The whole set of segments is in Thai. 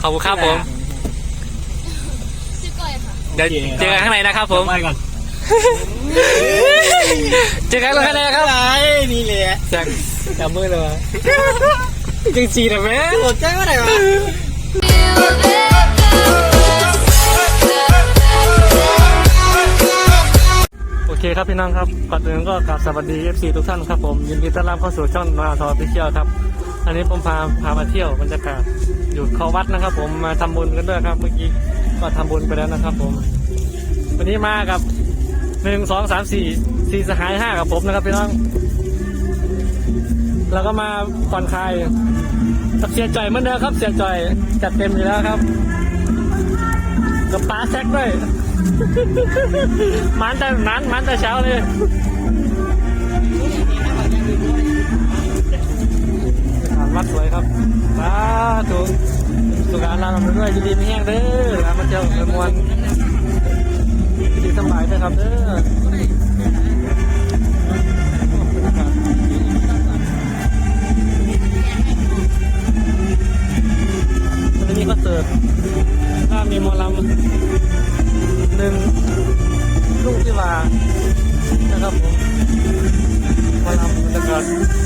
ขอบคุณครับผม ชื่อก้อยค่ะ เดี๋ยวเจอกันข้างในนะครับผม ไปก่อนเจอกันข้างในนะครับอะไรนี่แหละจากจับมือเลยวะจริงจีนะแม่โหดใจเมื่อไหร่วะโอเคครับพี่น้องครับก่อนอื่นก็กราบสวัสดี FC ทุกท่านครับผม ยินดีต้อนรับเข้าสู่ช่องนาทอพิเชียลครับ อันนี้ผมพาพามาเที่ยวบรรยากาศอยู่เขาวัดนะครับ ผมมาทำบุญกันด้วยครับ เมื่อกี้ก็ทำบุญไปแล้วนะครับ ผม วันนี้มากับหนึ่งสองสามสี่สี่สหายห้ากับผมนะครับพี่น้องแล้วก็มาผ่อนคลายกับเสียใจเหมือนเดิมครับ เสียใจจัดเต็มอยู่แล้วครับ กับป้าแซกด้วยมันแต่มันมันแต่เช้าเลย วัดสวยครับสาธุสุขานามด้วยยินดีไม่แห้งเด้อมาเที่ยวเมืองมวลยินดีสบายด้วยครับเด้อวันนี้ก็เสิร์ฟถ้ามีมอลำหนึ่งลูกที่ว่านะครับผมมาทำบรรยากาศ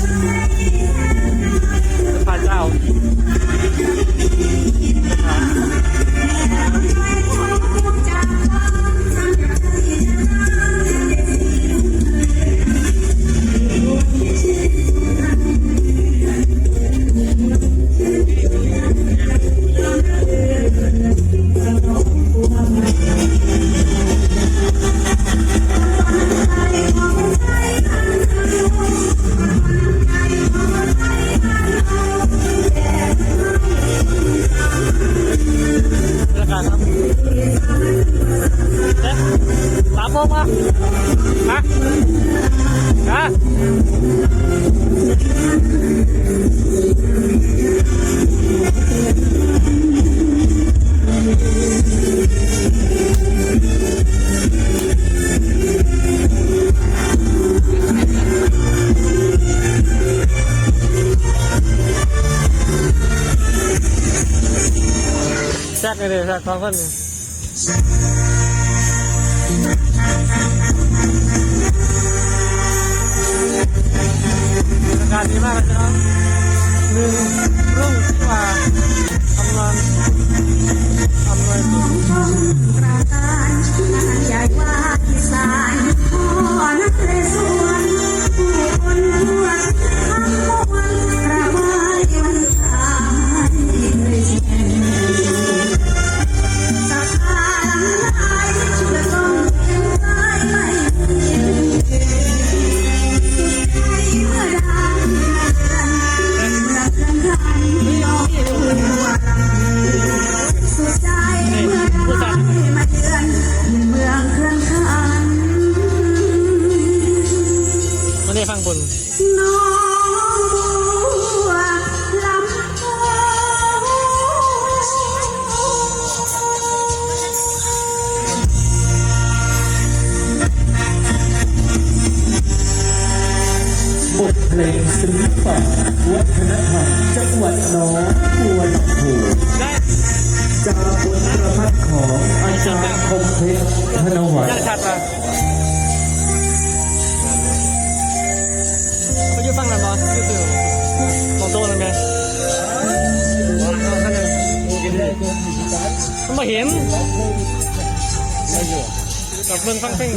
แทรกเลยเลยแทรกสองคนนี่บรรยากาศดีมากเลยนะครับหนึ่งรุ่งที่ว่าทำงานทำงาน ย์คมเพชรธนวัฒยังน์ชัดมาไปยืดฟังหน่อยมั้ยยืดตื่นมองโตเลยไหมมันมาเห็นกับเมืองฟังเพลง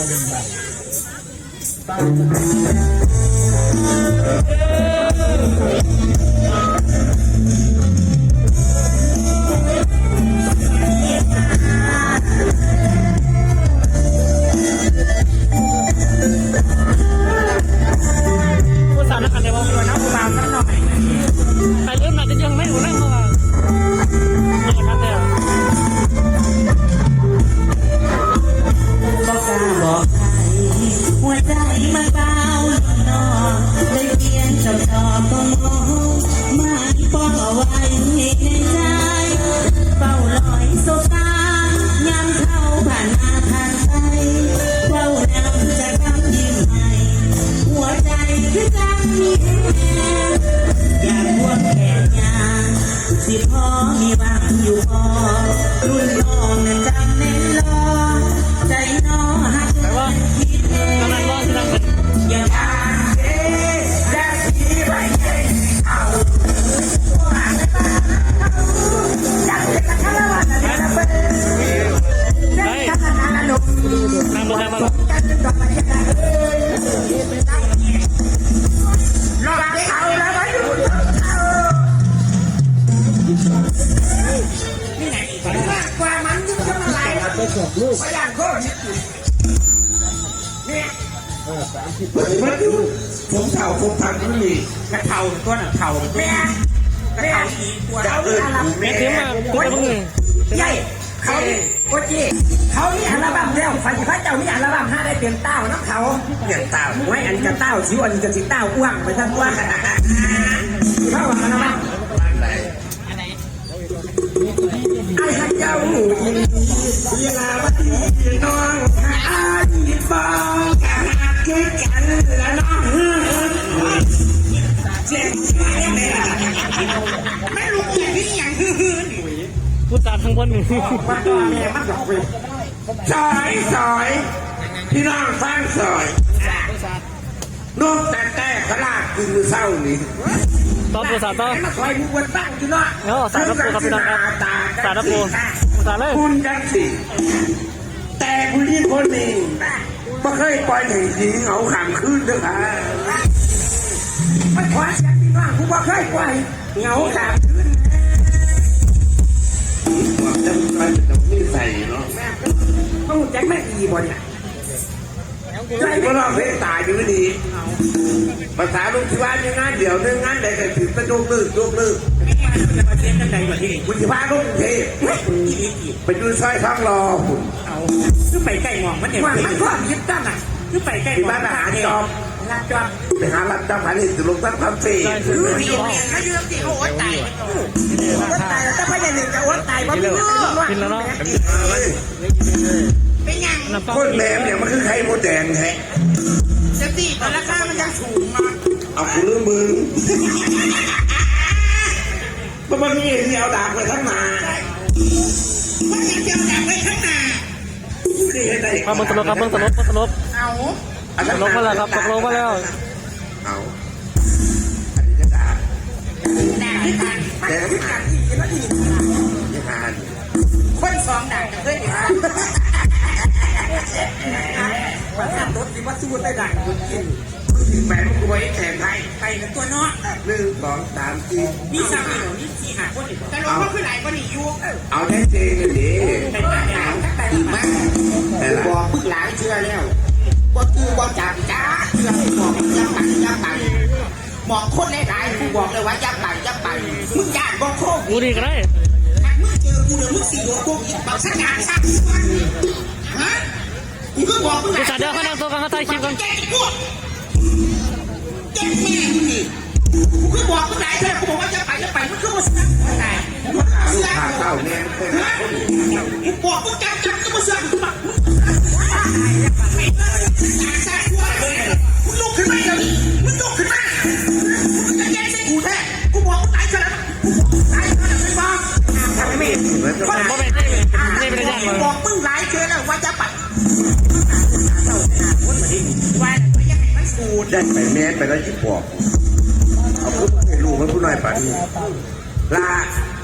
อยู่ สิพอมีวางอยู่พอรุ่นน้องนั้นจำแน่นรอใจน้องหักแต่ว่าคิดแน่ ลูกไปย่างโคตรเนี่ยมันดูผมเท่าผมทำนี่กระเท่าตัวน่ะเท่าแม่แม่เจ้านี่อะไรแม่เสียมาคุณจะมึงไงใหญ่เขานี่โอจีเขานี่อัลบั้มแล้วฝันพระเจ้านี่อัลบั้มห้าได้เปลี่ยนเต้าน้ำเขาเปลี่ยนเต้าไว้อันจะเต้าชิวอันจะสิเต้าอ้วงไปทั้งว่า ดีบ้องกันคือกันละน้องเจ็บไม่รู้อย่างนี้อย่างฮือพูดตามทั้งบนนี่ว่าตัวแม่มันบอกเลยซอยซอยพี่น้องฟังซอยนกแต่แต่ขลากกินมื้อเศร้านี่ต่อตัวสามต่อมาคอยดูวันบ้างจีเนาะเนาะสารพัดครับพี่น้องครับสารพัดสารเลยคุณจังสิแต่ผู้หญิงคนนี้ ไม่เคยปล่อยให้หญิงเหงาขังคืนด้อค่ะมันขวาเสียงพี่น้องกูว่เคยปล่อยเหงาขาดคืนคว่าจะไปจะไม่ใส่เนาะต้องแจ็คแม่ดีบ่เนี่ยใจก็รอเพศตายอยู่ดีภาษาลุงที่ว่าอย่างงานเดี๋ยวนึงงานใดก็ถือเป็นยกเลิกยกเลิก จะมาเช็คกันใดกว่าที่คุณจะพาลูกเทพไปดูสร้อยทองรอคุณเอาคือไปใกล้หมองมันเนี่ยว่ามันความคิดตั้งอะคือไปใกล้หมองนอาหาจอมลาจอมไปหารับจ้างพันลงตั้งความเสี่ใช่คือเรียนเรียนเขาเรื่องที่เขาโอ๊ตตายโอ๊ตตายแล้วถ้าพยาหนึ่งจะโอ๊ตตายเพราะม่รู้ว่ากินแล้วเนาะเป็นยังน้ำต้คนแหลมเนี่ยมันคือไข่มแดงแท้เซฟตี้ราคามันยังสูงมากเอาคุณลืมมือ มันมันมีที่เอาดาบไปทั้งมามันยังจะดักไว้ข้างหน้าที่เห็นได้มาเบิ้งตลกครับเบิ้งตลกเบิ้งตลกเอาตกลงมาแล้วครับตกลงมาแล้วเอาอันนี้จะด่าด่าที่กันแต่ที่กันที่แล้วที่ที่หานคนสองด่ากันเลยว่าถ้ารถที่ว่าสู้ได้ด่าคนกิน ถึงแม้ว่ากูไว้แข่งไทยไปกับตัวน้อหนึ่งสองสามสี่นี่สามเหล่านี้สี่หาคนอีกแต่รถก็คือไหนก็นี่ยุกเอาแน่จริงกันดิเป็นมาหนาวตั้งแต่ดีมากแต่ละบอกพึ่งหลายเชื่อแล้วบ่คือบ่จับจ้าเชื่อบอกยับไปยับไปมองคนหลายๆกูบอกเลยว่ายับไปยับไปมึงญาติบ่โคกกูดีก็ได้หากมึงเจอกูเดี๋ยวมึงสี่หัวโคกอีกบักสักอย่างสักฮะกูก็บอกมึงหกูลายสาเดียวเขานั่งโต๊ะกันเขาถ่ายคลิปกัน แกจะพูดแกแม่มึงนี่กูก็บอกมึงหลายเท่ากูบอกว่าจะไปจะไปมึงก็มาสักอะไรลูกค้าเข้าเนี่ยกูบอกมึงจับจับก็มาสักมึงมึงลุกขึ้นมาเดี๋ยวนี้มึงลุกขึ้นมามึงจะแย่งใส่กูแท้กูบอกมึงตายซะแล้วกูบอกมึงตายซะแล้วไม่บอกทำไมเหมือนกับผมไม่ได้ไม่ได้ยากเลยบอกมึงหลายเจอแล้วว่าจะไป มันสูดได้ไปแม่ไปแล้วที่ปอกเอาพูดให้ลูกมันพูดหน่อยป่ะนี่ลา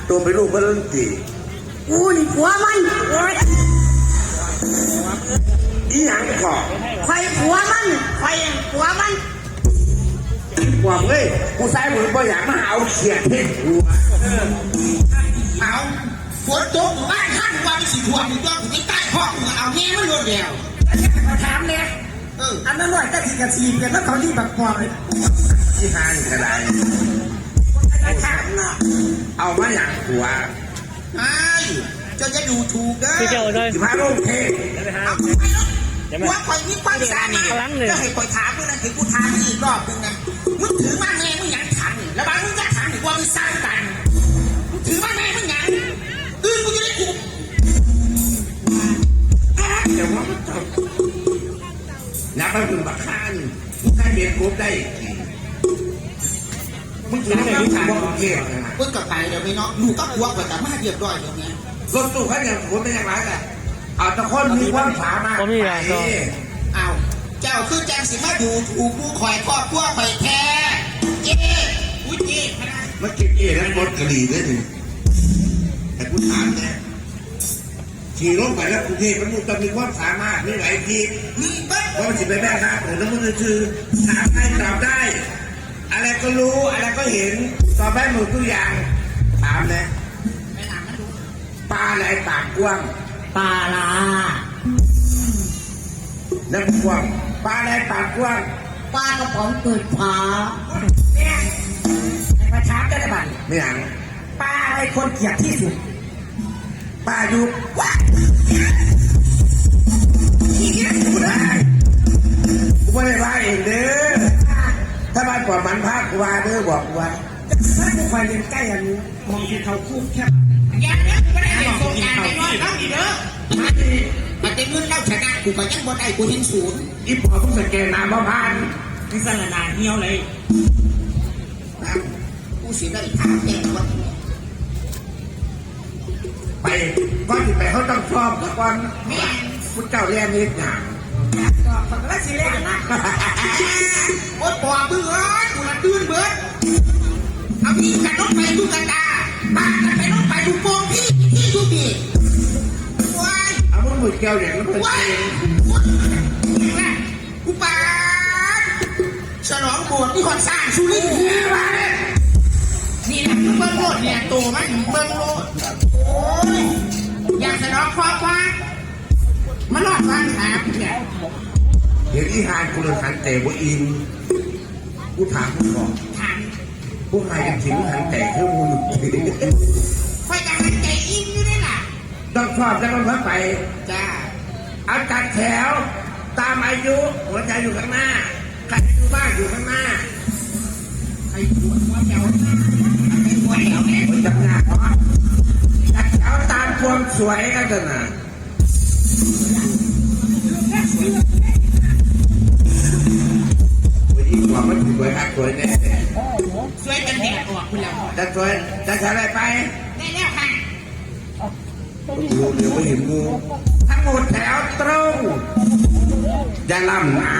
ตัวไปลูกมันเรื่องตีกูนี่ผัวมันโอ้ยอีหยังก่อไฟผัวมันไฟผัวมันหวังเลยกูใส่มือบ่อยากมาเอาเขียดเห็ดหัวเอาฝนตกบ้านข้างวันสิถ่วงมึงต้องถึงใต้ห้องเอาแง่มันรวดเดียวมาถามเนี่ยเอันนั้นหน่อยก็ทีกับชีมกันแล้วเขาที่บบกกวาเลยที่ห้างกระไดถามเนเอามาอย่างหัวไอ้จ้จะดูถูกเด้อที่เจ้าด้วยที่พาลงเพลงว่าคอยนี่ความสามารถก็ให้คอยถามเพื่อนถึงกูถามอีกรอบนึงนะมึงถือมาแม่มึงยังถามแล้วบางมึงจะถามถึงว่ามึงสร้างกันมึงถือมาแม่มึงยังอื่นกูจะได้กูเดี๋ยวว่ามึง บักข้านมึงใครเบียดกบได้มึงถึงไม่รู้ทางบอกเกี่ยวนะเพิ่งกลับไปเดี๋ยวไม่เนาะดูก็กลัวกว่าแต่มาเรียบร้อยเดี๋ยวนี้รถตู้เขาอย่างคนไม่อย่างไรกันเอาตะคนมีความสามารถก็มีอย่างไปก็อ้าวเจ้าคือแจงสิมาดูถูกผู้คอยครอบครัวคอยแท้เจ๊อุ้ยเจ๊พนะมาเก็บเองแล้วรถกระดีด้วยนี่แต่กูถามเนี่ย ขี่รถไปแล้วกรุงเทพมันมึงต้องมีความสามารถไม่ไหวทีมีเบิ้ลเพราะมันสิไปแม่ค้าผมแล้วมันคือถามได้ตอบได้ อะไรก็รู้อะไรก็เห็นตอบได้หมดทุกอย่างถามนะไปถามมันดูปลาอะไรปากกว้างปลาลาน้ำกว้างปลาอะไรปากกว้างปลากระป๋องเปิดฝาเนี่ยไอ้ประชาจะได้บันไม่อย่างปลาอะไรคนเกลียดที่สุด ปลายุบว้าขี้เกียจกูได้กูไม่ได้ว่าเองเด้อถ้าบ้านปล่อยมันพากูว่าเด้อบอกกูว่าถ้าผู้คอยเรียนใกล้อันนี้มองที่เขาคู่แคบอย่าเนี้ยไม่ได้เห็นโครงการไปน้อยน้องอีกเด้อมาดิมาเต็มมือเล่าชนะกูก็ยังบนไอ้กูทิ้งศูนย์อีปอเพิ่งสแกนน้ำมาพันนี่สารนาเหี้ยวเลยกูสิได้ถามแกว่า ไปก่อนที่ไปเขาต้องชอบสักวันคุณเจ้าเรียนนิดหนังมันก็สิเล่นนะโอ๊ยปอเบื่อกูละตื่นเบิดเอาพี่กันรถไปดูกันตาบ้านกันไปรถไปดูโป่งพี่พี่ดูพี่ว้ายเอามือมือแก้วอย่างนั้นเป็นว้ายกูปาฉลองโบสถ์ที่คอนสร้างสุรินทร์นี่แหละเบิ้งโลดเนี่ยโตมันเบิ้งโลด มาลอดฟังถามเนี่ยเห็นอีหานกูเลยหันเตะกูอินกูถามมึงก่อนถามผู้ชายกันถึงหันเตะให้มึงค่อยจะหันใจอินอยู่นี่ล่ะต้องชอบจะต้องพักไปจ้าเอาจัดแถว ตามอายุหัวใจอยู่ข้างหน้าใครอายุมากอยู่ข้างหน้าใครปวดหัวเจ้าใครปวดเจ้าแม่หัวจับหน้าเพราะจัดแถวตามความสวยกันเถอะนะ สวยมากสวยแน่ช่วยกันแดดออกคุณแล้วจะสวยจะทำอะไรไปได้แล้วค่ะงูเดี๋ยวไม่เห็นงูทั้งหมดแถวตรงอย่าล่ำหนา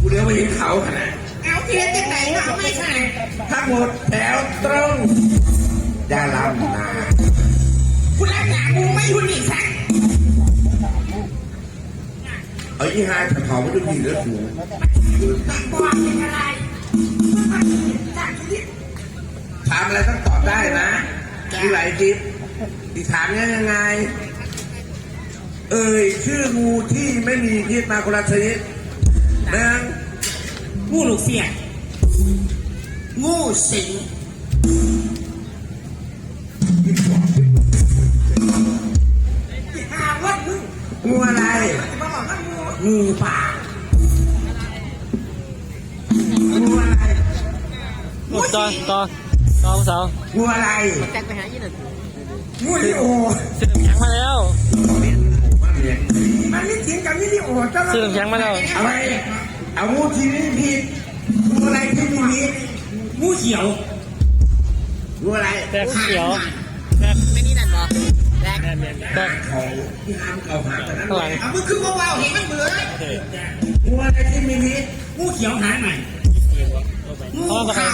กูเดี๋ยวไม่เห็นเขาขนาดเอาเทียนจากไหนมาเอาไม่ใช่ทั้งหมดแถวตรงอย่าล่ำหนาคุณรักษากูไม่คุณอีกสักเอายี่ห้าถอดไม่ดูดีแล้วถูก บอกเป็นอะไรถามอะไรต้องตอบได้นะมีหลายจิ๊บอีกถามเนี่ยยังไง เอ่ยชื่องูที่ไม่มีพิษมาคนละชนิดหนึ่งงูลูกเสียงูสิงหาวัดมึงงูอะไรมาบอกว่างูงูป่า ต่อต่อต่อผู้สาวงูอะไรงูลิโอเสื้อแข็งมาแล้วมันไม่จริงกับวิดีโอจ้าเสื้อแข็งมาแล้วเอาไว้เอางูที่ไม่มีพิษงูอะไรที่ไม่มีพิษงูเขียวงูอะไรแต่เขียวแต่ไม่นี่นั่นหรอแรกแต่ของที่ห้ามเก่าหากันนั้นข้างหลังเอามือคือเบาๆเห็นมันเบื่องูอะไรที่ไม่มีพิษงูเขียวหาใหม่งูเข้ามากับ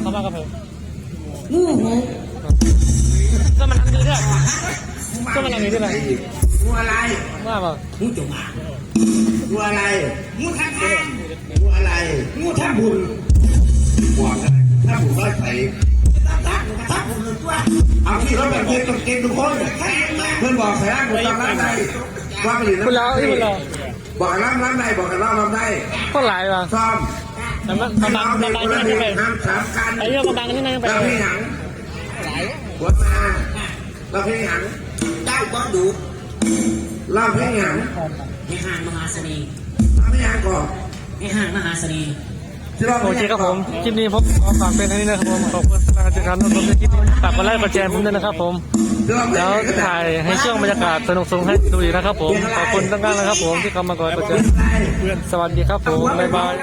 เพขาวเข้ามากับเพงูหูก็มันทำดีด้วยก็มันทำดีด้วยงูอะไรว่าเปล่างูจงอางงูอะไรงูทางทางงูอะไรงูท่าบุญบอกกันถ้าผมร้อยใส่ท่าท่าบุญตัวเอาที่รถแบบเพื่อนต้องเก่งทุกคนเพื่อนบอกใส่ร่างผมจำร่างได้ว่าไปหรือคุณเราที่คุณเราบอกกันร่างร่างได้บอกกันร่างร่างได้ก็หลายว่ะซ้อม แต่มันกำลังกำลังที่นั่นไปน้ำสามกันไอ้เรื่องกำลังที่นั่นไปเราพี่หนังหัวมาเราพี่หนังเจ้าก็ดูเราพี่หนังให้ห่างมหาเสน่ห์เราพี่หนังก่อนให้ห่างมหาเสน่ห์โอเคครับผม คลิปนี้ผมขอฝากเป็นแค่นี้นะครับผม ขอบคุณสำหรับการติดตามรับชมในคลิปนี้ฝากกดไลค์กดแชร์ผมด้วยนะครับผม แล้วถ่ายให้ช่วงบรรยากาศสนุกๆให้ดูดีนะครับผม ขอบคุณทั้งนั้นนะครับผมที่เข้ามากดกดแชร์สวัสดีครับผม บ๊ายบาย